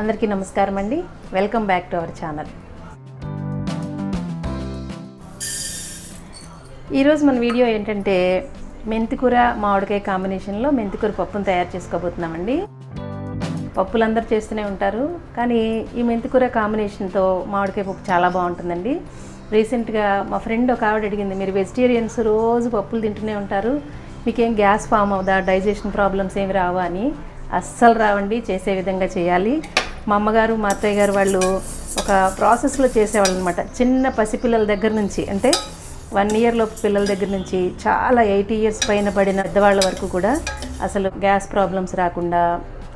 అందరికీ నమస్కారం అండి. Welcome back to our channel ఈరోజు మన వీడియో ఏంటంటే మెంతికూర మామిడికాయ కాంబినేషన్లో మెంతికూర పప్పును తయారు చేసుకోబోతున్నామండి. పప్పులు అందరు చేస్తూనే ఉంటారు కానీ ఈ మెంతికూర కాంబినేషన్తో మామిడికాయ పప్పు చాలా బాగుంటుందండి. రీసెంట్గా మా ఫ్రెండ్ ఒక ఆవిడ అడిగింది మీరు వెజిటేరియన్స్ రోజు పప్పులు తింటూనే ఉంటారు మీకేం గ్యాస్ ఫామ్ అవుదా డైజెషన్ ప్రాబ్లమ్స్ ఏమి రావా? అని. అస్సలు రావండి చేసే విధంగా చేయాలి. మా అమ్మగారు మా అత్తయ్య గారు వాళ్ళు ఒక ప్రాసెస్లో చేసేవాళ్ళు అనమాట చిన్న పసిపిల్లల దగ్గర నుంచి అంటే వన్ ఇయర్లో పిల్లల దగ్గర నుంచి చాలా ఎయిటీ ఇయర్స్ పైన పడిన పెద్దవాళ్ళ వరకు కూడా అసలు గ్యాస్ ప్రాబ్లమ్స్ రాకుండా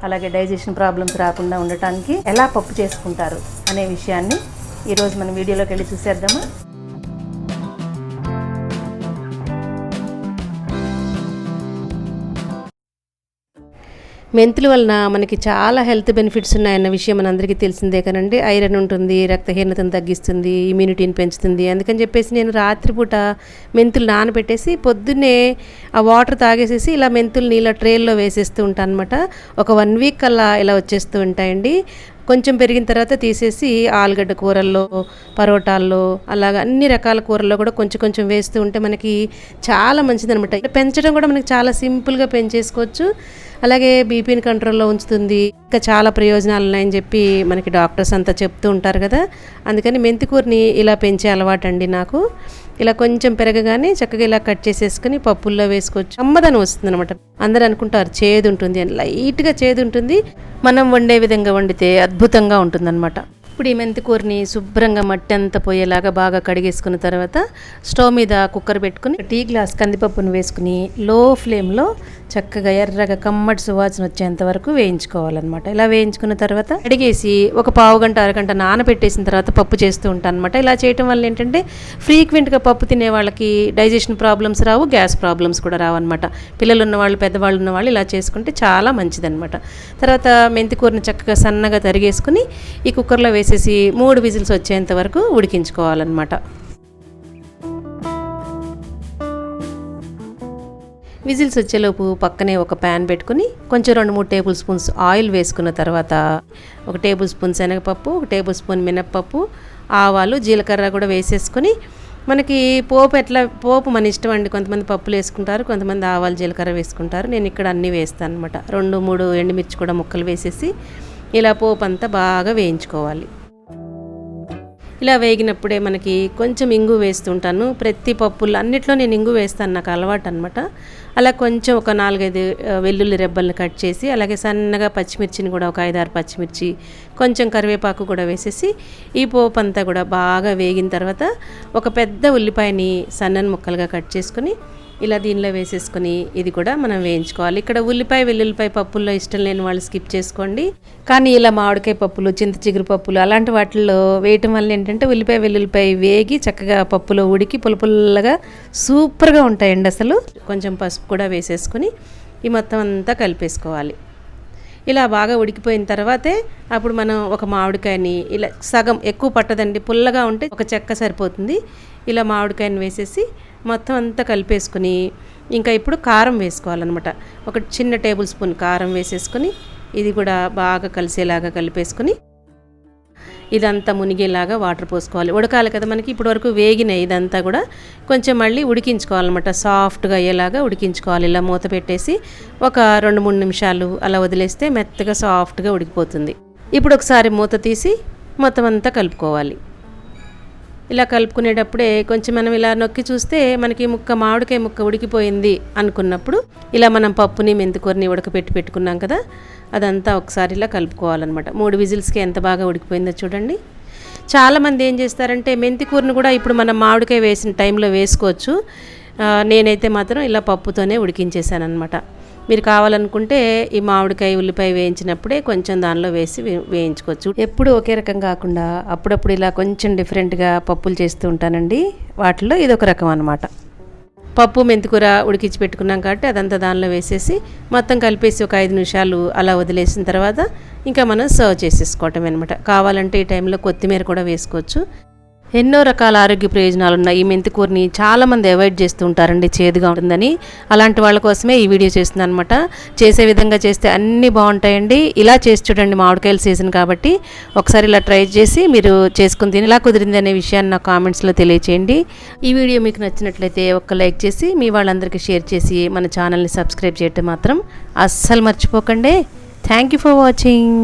అలాగే డైజెషన్ ప్రాబ్లమ్స్ రాకుండా ఉండటానికి ఎలా పప్పు చేసుకుంటారు అనే విషయాన్ని ఈరోజు మనం వీడియోలోకి వెళ్ళి చూసేద్దామా? మెంతుల వలన మనకి చాలా హెల్త్ బెనిఫిట్స్ ఉన్నాయన్న విషయం మన అందరికీ తెలిసిందే కనండి ఐరన్ ఉంటుంది రక్తహీనతను తగ్గిస్తుంది ఇమ్యూనిటీని పెంచుతుంది. అందుకని చెప్పేసి నేను రాత్రిపూట మెంతులు నానబెట్టేసి పొద్దున్నే ఆ వాటర్ తాగేసేసి ఇలా మెంతులు నీళ్ళ ట్రేల్లో వేసేస్తూ ఉంటాను అనమాట ఒక వన్ వీక్ అలా ఇలా వచ్చేస్తూ ఉంటాయండి. కొంచెం పెరిగిన తర్వాత తీసేసి ఆలుగడ్డ కూరల్లో పరోటాల్లో అలాగ అన్ని రకాల కూరల్లో కూడా కొంచెం కొంచెం వేస్తూ ఉంటే మనకి చాలా మంచిది అనమాట పెంచడం కూడా మనకి చాలా సింపుల్గా పెంచేసుకోవచ్చు. అలాగే బీపీని కంట్రోల్లో ఉంచుతుంది. ఇంకా చాలా ప్రయోజనాలు ఉన్నాయని చెప్పి మనకి డాక్టర్స్ అంతా చెప్తూ ఉంటారు కదా. అందుకని మెంతికూరని ఇలా పెంచే అలవాటు అండి నాకు. ఇలా కొంచెం పెరగగానే చక్కగా ఇలా కట్ చేసేసుకుని పప్పుల్లో వేసుకోవచ్చు. అమ్మదనం వస్తుంది అనమాట అందరూ అనుకుంటారు చేదు ఉంటుంది అని. లైట్గా చేదు ఉంటుంది. మనం వండే విధంగా వండితే అద్భుతంగా ఉంటుందన్నమాట. ఇప్పుడు ఈ మెంతికూరని శుభ్రంగా మట్టి అంతా పోయేలాగా బాగా కడిగేసుకున్న తర్వాత స్టవ్ మీద కుక్కర్ పెట్టుకుని టీ గ్లాస్ కందిపప్పును వేసుకుని లో ఫ్లేమ్లో చక్కగా ఎర్రగా కమ్మటి సువాసన వచ్చేంత వరకు వేయించుకోవాలన్నమాట. ఇలా వేయించుకున్న తర్వాత కడిగేసి ఒక పావు గంట అరగంట నానబెట్టేసిన తర్వాత పప్పు చేస్తూ ఉంటాను అనమాట ఇలా చేయటం వల్ల ఏంటంటే ఫ్రీక్వెంట్గా పప్పు తినే వాళ్ళకి డైజెషన్ ప్రాబ్లమ్స్ రావు గ్యాస్ ప్రాబ్లమ్స్ కూడా రావన్నమాట. పిల్లలు ఉన్నవాళ్ళు పెద్దవాళ్ళు ఉన్న వాళ్ళు ఇలా చేసుకుంటే చాలా మంచిదన్నమాట. తర్వాత మెంతికూరని చక్కగా సన్నగా తరిగేసుకుని ఈ కుక్కర్లో వేసేసి మూడు విజిల్స్ వచ్చేంత వరకు ఉడికించుకోవాలన్నమాట. విజిల్స్ వచ్చేలోపు పక్కనే ఒక ప్యాన్ పెట్టుకుని కొంచెం రెండు మూడు టేబుల్ స్పూన్స్ ఆయిల్ వేసుకున్న తర్వాత ఒక టేబుల్ స్పూన్ శనగపప్పు ఒక టేబుల్ స్పూన్ మినప్పప్పు ఆవాలు జీలకర్ర కూడా వేసేసుకొని మనకి పోపు ఎట్లా పోపు మన ఇష్టం అండి. కొంతమంది పప్పులు వేసుకుంటారు కొంతమంది ఆవాలు జీలకర్ర వేసుకుంటారు. నేను ఇక్కడ అన్నీ వేస్తాను అనమాట రెండు మూడు ఎండుమిర్చి కూడా ముక్కలు వేసేసి ఇలా పోపు అంతా బాగా వేయించుకోవాలి. ఇలా వేగినప్పుడే మనకి కొంచెం ఇంగు వేస్తుంటాను. ప్రతి పప్పులు అన్నిట్లో నేను ఇంగు వేస్తాను నాకు అలవాటు అనమాట అలా కొంచెం ఒక నాలుగైదు వెల్లుల్లి రెబ్బల్ని కట్ చేసి అలాగే సన్నగా పచ్చిమిర్చిని కూడా ఒక ఐదారు పచ్చిమిర్చి కొంచెం కరివేపాకు కూడా వేసేసి ఈ పోపు అంతా కూడా బాగా వేగిన తర్వాత ఒక పెద్ద ఉల్లిపాయని సన్నని ముక్కలుగా కట్ చేసుకుని ఇలా దీనిలో వేసేసుకొని ఇది కూడా మనం వేయించుకోవాలి. ఇక్కడ ఉల్లిపాయ వెల్లుల్లిపాయ పప్పుల్లో ఇష్టం లేని వాళ్ళు స్కిప్ చేసుకోండి. కానీ ఇలా మామిడికాయ పప్పులు చింత చిగురు పప్పులు అలాంటి వాటిల్లో వేయటం వల్ల ఏంటంటే ఉల్లిపాయ వెల్లుల్లిపాయ వేగి చక్కగా పప్పులో ఉడికి పులపుల్లగా సూపర్గా ఉంటాయండి అసలు. కొంచెం పసుపు కూడా వేసేసుకొని ఈ మొత్తం అంతా కలిపేసుకోవాలి. ఇలా బాగా ఉడికిపోయిన తర్వాతే అప్పుడు మనం ఒక మామిడికాయని ఇలా సగం ఎక్కువ పట్టదండి పుల్లగా ఉంటే ఒక చెక్క సరిపోతుంది. ఇలా మామిడికాయని వేసేసి మొత్తం అంతా కలిపేసుకుని ఇంకా ఇప్పుడు కారం వేసుకోవాలన్నమాట. ఒక చిన్న టేబుల్ స్పూన్ కారం వేసేసుకొని ఇది కూడా బాగా కలిసేలాగా కలిపేసుకొని ఇదంతా మునిగేలాగా వాటర్ పోసుకోవాలి. ఉడకాలి కదా మనకి ఇప్పటి వరకు వేగినాయి ఇదంతా కూడా కొంచెం మళ్ళీ ఉడికించుకోవాలన్నమాట. సాఫ్ట్గా అయ్యేలాగా ఉడికించుకోవాలి. ఇలా మూత పెట్టేసి ఒక రెండు మూడు నిమిషాలు అలా వదిలేస్తే మెత్తగా సాఫ్ట్గా ఉడికిపోతుంది. ఇప్పుడు ఒకసారి మూత తీసి మొత్తం అంతా కలుపుకోవాలి. ఇలా కలుపుకునేటప్పుడే కొంచెం మనం ఇలా నొక్కి చూస్తే మనకి ముక్క మామిడికాయ ముక్క ఉడికిపోయింది అనుకున్నప్పుడు ఇలా మనం పప్పుని మెంతికూరని ఉడకపెట్టి పెట్టుకున్నాం కదా అదంతా ఒకసారి ఇలా కలుపుకోవాలన్నమాట. మూడు విజిల్స్కి ఎంత బాగా ఉడికిపోయిందో చూడండి. చాలామంది ఏం చేస్తారంటే మెంతికూరను కూడా ఇప్పుడు మనం మామిడికాయ వేసిన టైంలో వేసుకోవచ్చు. నేనైతే మాత్రం ఇలా పప్పుతోనే ఉడికించేసాను అనమాట మీరు కావాలనుకుంటే ఈ మామిడికాయ ఉల్లిపాయ వేయించినప్పుడే కొంచెం దానిలో వేసి వేయించుకోవచ్చు. ఎప్పుడు ఒకే రకం కాకుండా అప్పుడప్పుడు ఇలా కొంచెం డిఫరెంట్గా పప్పులు చేస్తూ ఉంటానండి. వాటిలో ఇది ఒక రకం అనమాట పప్పు మెంతికూర ఉడికించి పెట్టుకున్నాం కాబట్టి అదంతా దానిలో వేసేసి మొత్తం కలిపేసి ఒక ఐదు నిమిషాలు అలా వదిలేసిన తర్వాత ఇంకా మనం సర్వ్ చేసేసుకోవటం అనమాట కావాలంటే ఈ టైంలో కొత్తిమీర కూడా వేసుకోవచ్చు. ఎన్నో రకాల ఆరోగ్య ప్రయోజనాలు ఉన్న ఈ మెంతి కూరని చాలామంది అవాయిడ్ చేస్తూ ఉంటారండి చేదుగా ఉంటుందని. అలాంటి వాళ్ళ కోసమే ఈ వీడియో చేస్తున్నాను అనమాట చేసే విధంగా చేస్తే అన్నీ బాగుంటాయండి. ఇలా చేసి చూడండి మామిడికాయల సీజన్ కాబట్టి. ఒకసారి ఇలా ట్రై చేసి మీరు చేసుకుని తిని ఇలా కుదిరింది అనే విషయాన్ని నా కామెంట్స్లో తెలియచేయండి. ఈ వీడియో మీకు నచ్చినట్లయితే ఒక లైక్ చేసి మీ వాళ్ళందరికీ షేర్ చేసి మన ఛానల్ని సబ్స్క్రైబ్ చేయటం మాత్రం అస్సలు మర్చిపోకండి. Thank you for watching.